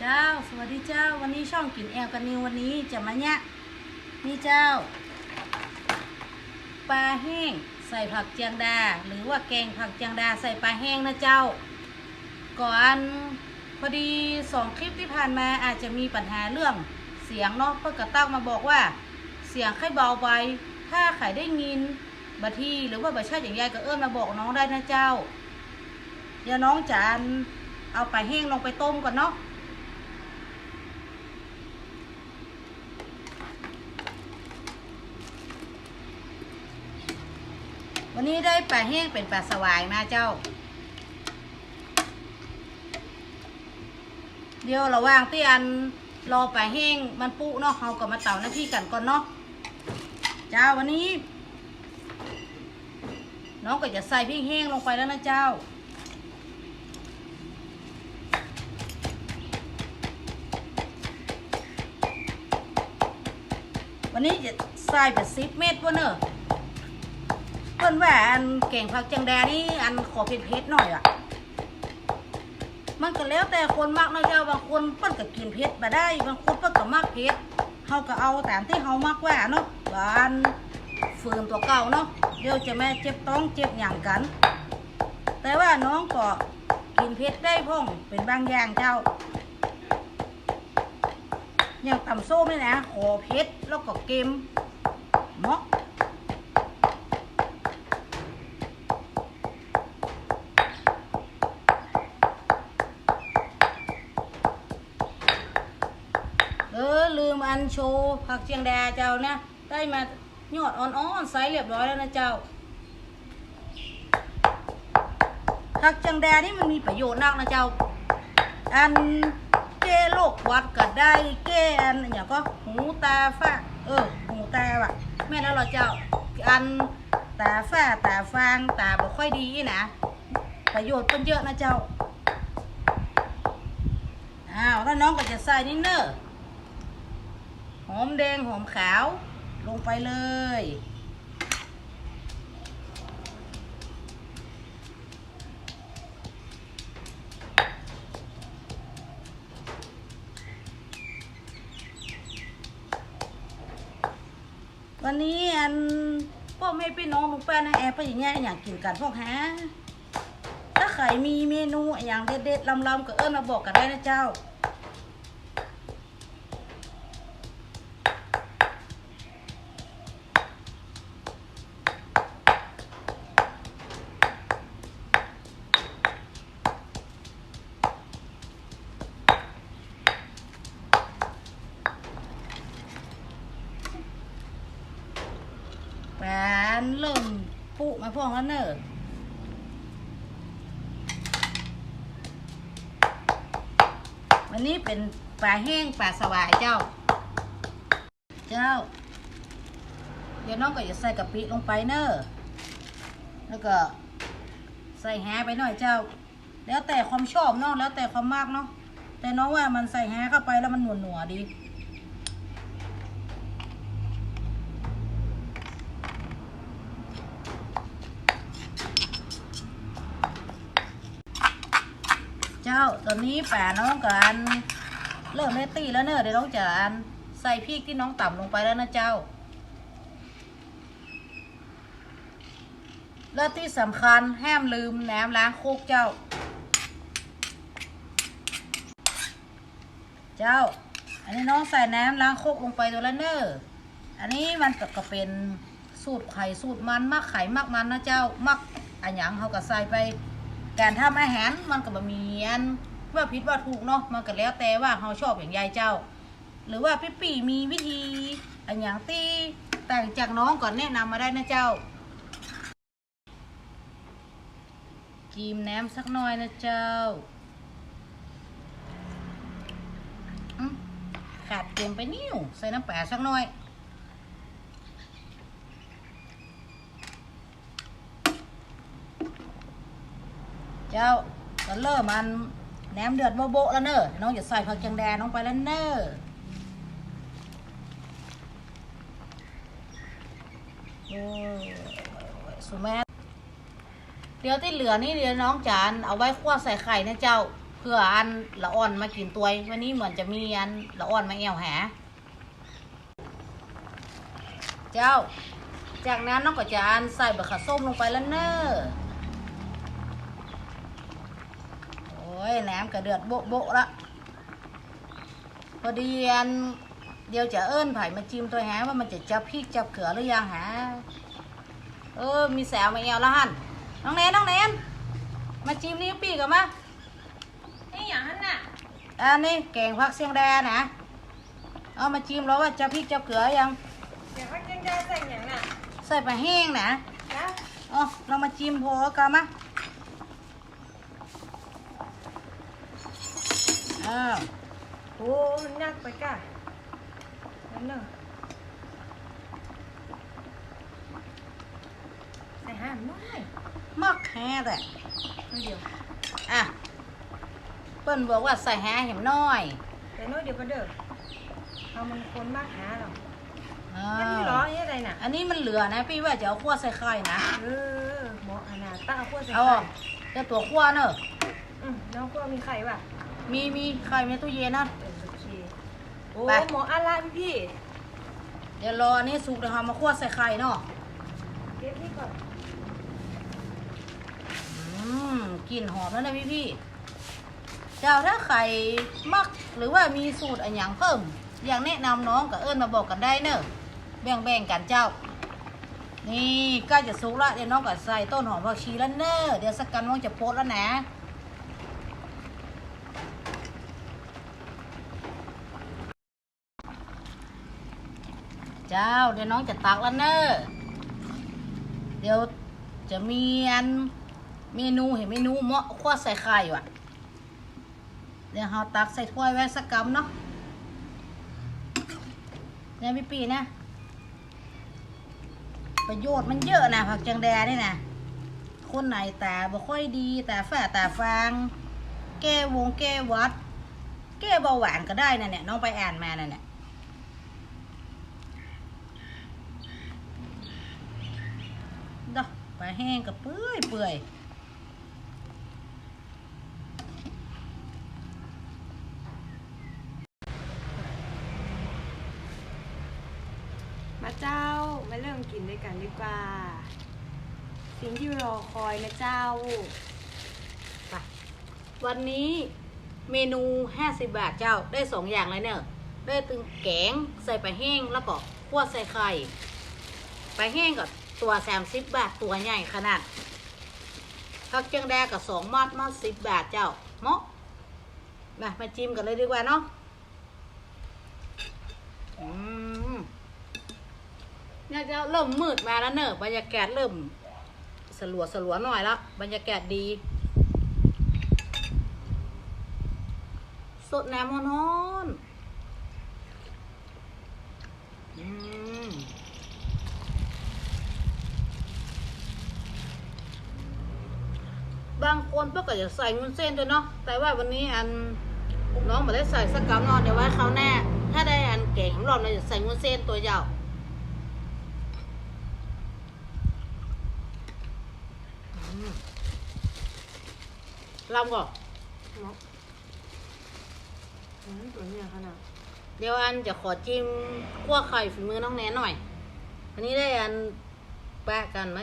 เจ้า สวัสดีเจ้า วันนี้ช่องกินแอลกันนิววันนี้จะมาเนี่ยนี่เจ้า ปลาแห้งใส่ผักเจียงดา หรือว่าแกงผักเจียงดาใส่ปลาแห้งนะเจ้า ก่อนพอดีสองคลิปที่ผ่านมาอาจจะมีปัญหาเรื่องเสียงเนาะเพื่อกระตั้งมาบอกว่า เสียงใครเบาไป ถ้าใครได้ยินบัดทีหรือว่าบัดชาติอย่างยายก็เอื้อนมาบอกน้องได้นะเจ้า เดี๋ยวน้องจานเอาปลาแห้งลงไปต้มก่อนเนาะ วันนี้ได้ปลาแห้งเป็นปลาสวายมาเจ้า เดี๋ยวระว่างที่อันรอปลาแห้งมันปุเนาะเราก็มาเต่าหน้าที่กันก่อนเนาะเจ้าวันนี้ น้องก็จะใส่พริกแห้งลงไปแล้วนะเจ้าวันนี้จะใส่เป็นสิบเม็ดวะเนอะ เพิ่นว่าอันเก่งผักจังแดนี่อันขอเผ็ดๆหน่อยอะ มันก็แล้วแต่คนมักนะเจ้าบางคนเปิ้นก็กินเผ็ดมาได้ บางคนเปิ้นก็มักเผ็ดเฮาก็เอาตามที่เฮามักว่าเนาะหวานฝืนตัวเก่าเนาะเดี๋ยวจะแม่เจ็บต้องเจ็บอย่างกัน แต่ว่าน้องก็กินเผ็ดได้พ่องเป็นบางอย่างเจ้าอย่างตำส้มนี่นะขอเผ็ดแล้วก็เค็มเนาะเออลืมอันโชว์ผักเชียงดาเจ้านะได้มายอดอ่อนๆไซส์เรียบร้อยแล้วนะเจ้าผักเชียงดานี่มันมีประโยชน์นักนะเจ้า อันแก้โรคหวัดก็ได้แก้อันอย่างก็หูตาฝ้าเออหูตาว่ะแม่นแล้วเหรอเจ้า อันตาฝ้าตาฟางตาบ่ค่อยดีนะประโยชน์เป็นเยอะนะเจ้าอ้าวแล้วน้องก็จะใส่นี่เนอะ หอมแดงหอมขาวลงไปเลย วันนี้อันพ่อแม่พี่น้องลุงป้านะแอร์ไปอย่างเงี้ยอยากกินกันพวกฮะถ้าใครมีเมนูอย่างเด็ดๆลำๆก็เอิ้นมาบอกกันได้นะเจ้า วกแล้วเนอะวันนี้เป็นปลาแห้งปลาสวายเจ้า เจ้า เดี๋ยวน้องก็จะใส่กะปิลงไปเนอะแล้วก็ใส่แฮไปหน่อยเจ้า แล้วแต่ความชอบเนาะแล้วแต่ความมากเนาะแต่น้องว่ามันใส่แฮเข้าไปแล้วมันหนัวหนัวดี เจ้าตอนนี้ป่าน้องกับอันเริ่มเลตตี้แล้วเนอะเดี๋ยวน้องจะอันใส่พริกที่น้องต่ำลงไปแล้วนะเจ้า และที่สำคัญห้ามลืมแหน้ำล้างโคกเจ้า เจ้า อันนี้น้องใส่น้ำล้างโคกลงไปตัวและเนอะอันนี้มันก็กเป็นสูตรไข่สูตรมันมักไข่มักมันนะเจ้ามักอันยังเขาก็ใส่ไปการทำอาหารมันก็บะมีอัน ว่าผิดว่าถูกเนาะมันก็แล้วแต่ว่าเราชอบอย่างยายเจ้า หรือว่าพี่ปีมีวิธีอันอย่างที่ต่งจากน้องก่อนแนะนำมาได้นะเจ้ากีมแหนมสักหน่อยนะเจ้าขาดเกมไปนิ้วใส่น้ำปลาสักหน่อยเจ้าก็เริ่มมัน แหนมเดือดโบะๆแล้วเนอะน้องจะใส่ผักจังแดงลงไปแล้วเนอะโอ้ยสุแม่เดี๋ยวที่เหลือนี่เดี๋ยวน้องจานเอาไว้คั่วใส่ไข่นะเจ้าเพื่ออันละอ่อนมากินตัววันนี้เหมือนจะมีอันละอ่อนมาแอวแหเจ้า จากนั้นน้องก็จะอันใส่บะขะส้มลงไปแล้วเนอะโอ้ ยแหนมกระเดือดโบะโบะละพอดีอันเดี๋ยวจะเอิ้นไผ่มาจิ้มตัวแหว่ามันจะจับพริกจับเขือหรือยังหาเออ มีแสวมาแอวแล้วหันน้องแนนน้องแนนมาจิ้มนี่ปีกันมานี่อย่างนั้นน่ะอันนี้แกงผักเสียงแดนะเอามาจิ้มแล้วว่าจับพริกจับเขือยังเดี๋ยวเขาจะได้ใส่อย่างน่ะใส่ปลาแห้งนะนะเอ๋อเรามาจิ้มโพกันมา อ้าวโอ้มันยากไปก่ะนั่นเนอะใส่ห้ามน้อยมักแฮ่แต่น้อยเดียวอะเปิ้นบอกว่าใส่แฮ่เห็มน้อย แต่น้อยเดียวก็เด้อเอามันคนมากหาหรอกอ่าแค่นี้เหรอนี่อะไรน่ะอันนี้มันเหลือนะ พี่ว่าจะเอาขั้วใส่ไข่นะ เออหมออานาตั้งเอาขั้วใส่เอาไข่อะเดี๋ยวตัวขั้วเนอะ อืมน้องขั้วมีไข่ป่ะ มีมีไข่ในตู้เย็นนะเออโอเคโอ้ไป หมออาลาพี่พี่เดี๋ยวรออันนี้สุกเดี๋ยวเรามาคั่วใส่ไข่เนาะเก็บนี่ก่อนอืมกลิ่นหอมแล้วนะพี่พี่ๆเจ้าถ้าใครมักหรือว่ามีสูตรอะไรอย่างเพิ่ม อย่างแนะนำน้องกับเอิญมาบอกกันได้เนอะแบ่งแบ่งๆกันเจ้า นี่ใกล้จะสุกละเดี๋ยวน้องก็ใส่ต้นหอมผักชีแล้วเนอะเดี๋ยวสักกันน้องจะโพสต์แล้วนะ เจ้า เดี๋ยวน้องจะตักแล้วเนอะเดี๋ยวจะมีอันเมนูเห็นเมนูเมาะขั้วใส่ไข่ว่ะ เดี๋ยวเราตักใส่ถ้วยไว้สักกำเนาะเนี่ยพี่ปีนะประโยชน์มันเยอะนะผักจังแดนี่นะคนไหนแตาบ่ค่อยดีแตาฝ้าตาฟาง แก้วงแก้วัด แก้เบาหวานก็ได้นะเนี่ยน้องไปอ่านมาน่ะเนี่ยดอกปลาแห้งกับเปื่อยเปื่อยมาเจ้ามาเริ่มกินด้วยกันดีกว่า สิ่งที่รอคอยนะเจ้า วันนี้เมนูห้าสิบบาทเจ้าได้สองอย่างเลยเนอะได้ตึงแกงใส่ปลาแห้งแล้วก็ขั่วใส่ไข่ปลาแห้งกับตัวสามสิบบาทตัวใหญ่ขนาดผักเจียงแดงกับสองมัดมัดสิบบาทเจ้าเมาะมามาจิ้มกันเลยดีกว่าเนาะอืมเนี่ยเจ้าเริ่มมืดมาแล้วเนอะบรรยากาศเริ่มสลัวสลัวหน่อยแล้วบรรยากาศดี สดน้ำร้อนๆอืมบางคนพวกก็จะใส่มุ้นเส้นด้วยเนาะ แต่ว่าวันนี้อันน้องมาได้ใส่สักกำนอนเดี๋ยวไว้เขาวหน้าถ้าได้อันเก่งของเราเราจะใส่มุ้นเส้นตัวยาวอืมลำก่อนเนาะอืม ตัวเนี้ยขนาดเดี๋ยวอันจะขอจิ้มคั่วไข่ฝีมือน้องแนนหน่อยอันนี้ได้อันแปะกันไหม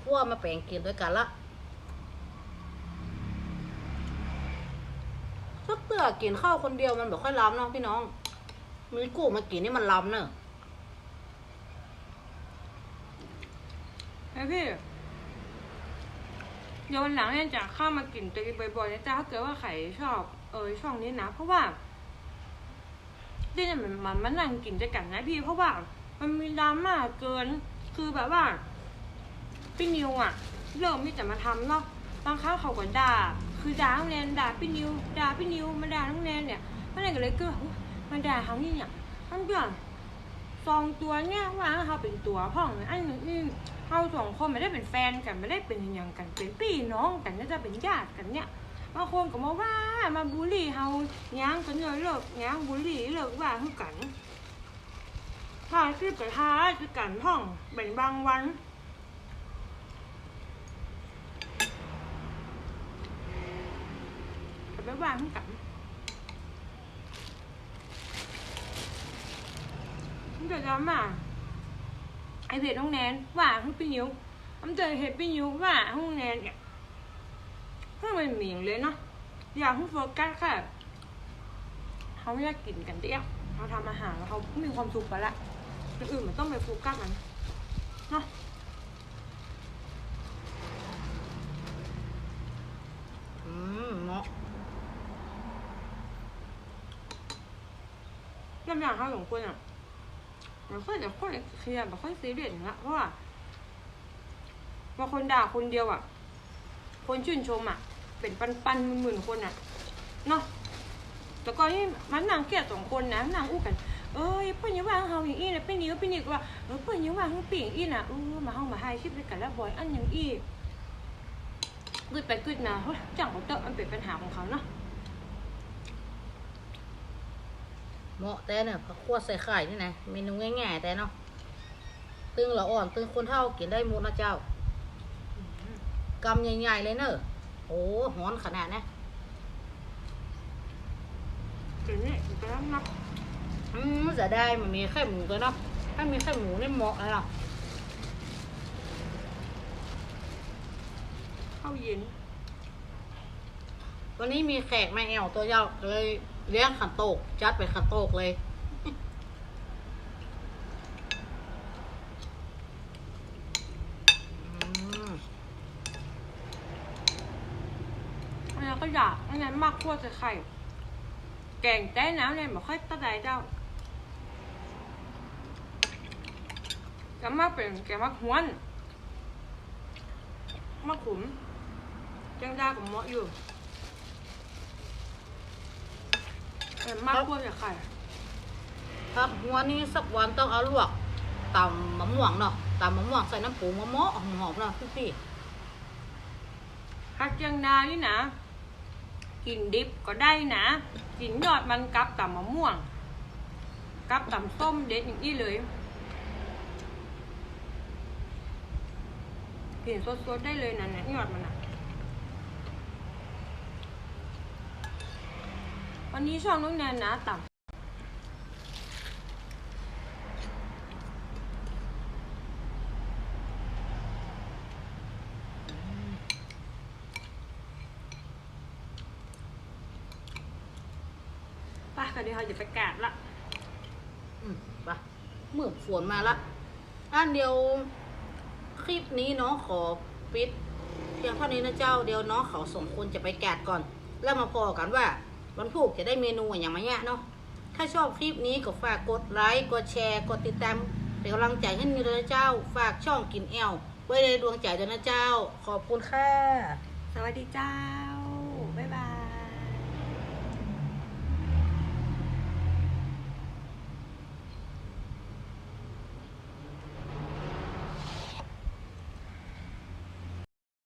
คั่วมาแปลงกินด้วยกันละถ้าเตือกินข้าวคนเดียวมันแบบค่อยล้ำเนาะพี่น้อง มีกูมากินนี่มันล้ำเนอะไอพี่เดี๋ยววันหลังเนี่ยจะเข้ามากินตัวบ่อยๆนะจ๊ะถ้าเกิดว่าใครชอบเออช่องนี้นะ เพราะว่าที่เนี่ยมันมันมันนั่งกินด้วยกันนะพี่เพราะว่า มันมีดราม่าเกิน คือแบบว่าพี่นิวอะเริ่มที่จะมาทำเนาะบางครั้งเขาก็ด่าคือด่าน้องแนนด่าพี่นิวด่าพี่นิวมาด่าน้องแนนเนี่ยน้องแนนก็เลยเกิดอุ๊ยมาด่าเขานี่เนี่ยมันเกิดสองตัวเนี่ยว่าเขาเป็นตัวพ่องอันนี้อืมเขาสองคนไม่ได้เป็นแฟนกันไม่ได้เป็นอย่างกันเป็นพี่น้องกันน่าจะเป็นญาติกันเนี่ย บางคนก็มาว่ามาบูลลี่เขาย้างกันเลยเลิกย้างบูลลี่เลิกว่าคือกันถ้าคือกับท้าคือกันพ่องเป็นบางวันแต่เป็นว่างทั้งกันมันจะดราม่าไอเพจน้องแนนว่าทั้งพี่นิ้วมันจะเห็นพี่นิ้วว่าทั้งแนนเนี่ย ถ้ามันเหมียงเลยเนาะอยากให้โฟกัสค่ะเขาไม่อยากกินกันเดียวเขาทำอาหารแล้วเขามีความสุขไปละอย่างอื่นมันต้องไปโฟกัสมันเนาะอืมเนาะน้ำยาเขาสองคนอะมันค่อยแต่ค่อยเคลียร์แบบค่อยซีเรียสอย่างละเพราะว่าบางคนด่าคนเดียวอะ คนชื่นชมอะ เป็นปันปันๆหมื่นๆคนอะเนาะแต่ก่อนนี่มันนางเกลียดสองคนนะนางอู้กันเอ้ยเปิ้นอยังว่าเฮาอย่างอี้นะเป็นนี้ก็เป็นนี้ก็ว่าเออเปิ้นอยังว่าเฮาปิ่งอี้น่ะเออมาเฮามาให้คลิปด้วยกันแล้วบ่อยอันอย่างอี้กึดไปกึดมาเฮ้ยจังเขาเตอะมันเป็นปัญหาของเขาเนาะเหมาะแต่เนี่ยผักขวดใส่ไข่นี่นะเมนูง่ายๆแต่เนาะตึงละอ่อนตึงคนเท่ากินได้หมดนะเจ้ากำใหญ่ๆเลยเนอะ โอ้หอนขนาดนะเดี๋ยวนี้มันก็นับอืมจะได้มันมีแค่หมูตัวเนาะถ้ามีแค่หมูนี่เหมาะเลยเนาะข้าวเย็น วันนี้มีแขกมาแอวตัวเยาเลยเลี้ยงขันโตก จัดไปขันโตกเลย อืม อันนั้นก็อยากอันนั้นมากคั่วใส่ไข่แกงแต้น้ำเนี่ยบอกค่อยตะไดเจ้าแกงมากเป็นแกงมากหวนมากขุมจังได้กับเหมาะอยู่แต่มากคั่วใส่ไข่ครับหัวนี้สักวันต้องเอาลวกตำมะม่วงเนาะตำมะม่วงใส่น้ำปูมะม่วงหอมๆเนาะพี่ผักจังดานี่นะ กินดิบก็ได้นะ กินยอดมันกับกับมะม่วง กับตำส้มเด็ดอย่างนี้เลย กินสดๆได้เลยนะเนี่ยยอดมันอะวันนี้ช่องน้องแนนนะต่ำ นเดี๋ยวเราจะไปกาดละๆอืมไปเมื่อฝนมาละอันเดียวคลิปนี้น้องขอปิดเพียงเท่านี้นะเจ้าเดี๋ยวน้องเขาส่งคนจะไปแกะก่อน แล้วมาพอกันว่า วันพุธจะได้เมนูอย่างมาเนี่ยเนาะถ้าชอบคลิปนี้ก็ฝากกดไลค์กดแชร์กดติดตามเป็นกำลังใจให้มีเลยนะเจ้า ฝากช่องกินแอลไว้ในดวงใจด้วยนะเจ้า ขอบคุณค่ะ สวัสดีเจ้าบ๊ายบา